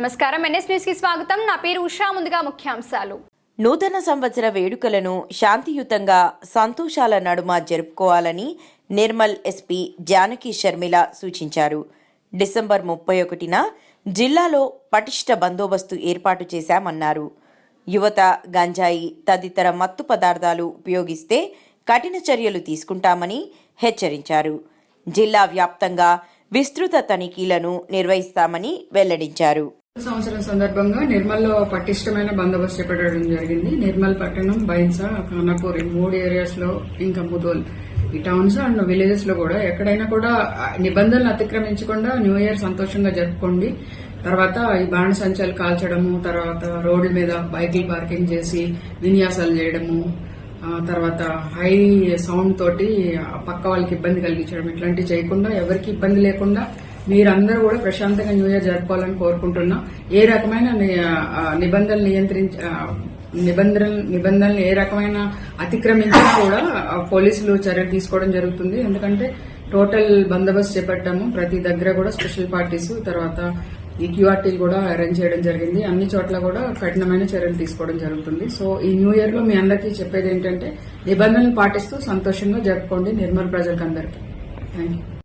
నమస్కారం. ఎన్ఎస్ న్యూస్కి స్వాగతం. నా పేరు ఉషా. ముందుగా ముఖ్యాంశాలు. నూతన సంవత్సర వేడుకలను శాంతియుతంగా సంతోషాల నడుమ జరుపుకోవాలని నిర్మల్ ఎస్పీ జానకి షర్మిల సూచించారు. డిసెంబర్ ముప్పై ఒకటిన జిల్లాలో పటిష్ట బందోబస్తు ఏర్పాటు చేశామన్నారు. యువత గంజాయి తదితర మత్తు పదార్థాలు ఉపయోగిస్తే కఠిన చర్యలు తీసుకుంటామని హెచ్చరించారు. జిల్లా వ్యాప్తంగా విస్తృత తనిఖీలను నిర్వహిస్తామని వెల్లడించారు. సంవత్సరం సందర్భంగా నిర్మల్లో పటిష్టమైన బందోబస్తు చేపట్టడం జరిగింది. నిర్మల్ పట్టణం బైన్సా ఖానాపూర్ ఈ మూడు ఏరియాస్లో ఇంకా ముదోల్. ఈ టౌన్స్ అండ్ విలేజెస్లో కూడా ఎక్కడైనా కూడా నిబంధనలు అతిక్రమించకుండా న్యూ ఇయర్ సంతోషంగా జరుపుకోండి. తర్వాత ఈ బాణ సంచాలు కాల్చడము తర్వాత రోడ్ల మీద బైకులు పార్కింగ్ చేసి విన్యాసాలు చేయడము తర్వాత హై సౌండ్ తోటి ఆ పక్క వాళ్ళకి ఇబ్బంది కలిగించడం ఇట్లాంటివి చేయకుండా ఎవరికి ఇబ్బంది లేకుండా మీరందరూ కూడా ప్రశాంతంగా న్యూ ఇయర్ జరుపుకోవాలని కోరుకుంటున్నా. ఏ రకమైన నిబంధనలు నియంత్రించ నిబంధనలు నిబంధనలు ఏ రకమైన అతిక్రమించినా కూడా పోలీసులు చర్యలు తీసుకోవడం జరుగుతుంది. ఎందుకంటే టోటల్ బందోబస్తు చేపట్టాము. ప్రతి దగ్గర కూడా స్పెషల్ పార్టీస్ తర్వాత ఈ క్యూఆర్టీలు కూడా అరేంజ్ చేయడం జరిగింది. అన్ని చోట్ల కూడా కఠినమైన చర్యలు తీసుకోవడం జరుగుతుంది. సో ఈ న్యూ ఇయర్లో మీ అందరికీ చెప్పేది ఏంటంటే నిబంధనలు పాటిస్తూ సంతోషంగా జరుపుకోండి నిర్మల్ ప్రజలకు అందరికీ థ్యాంక్ యూ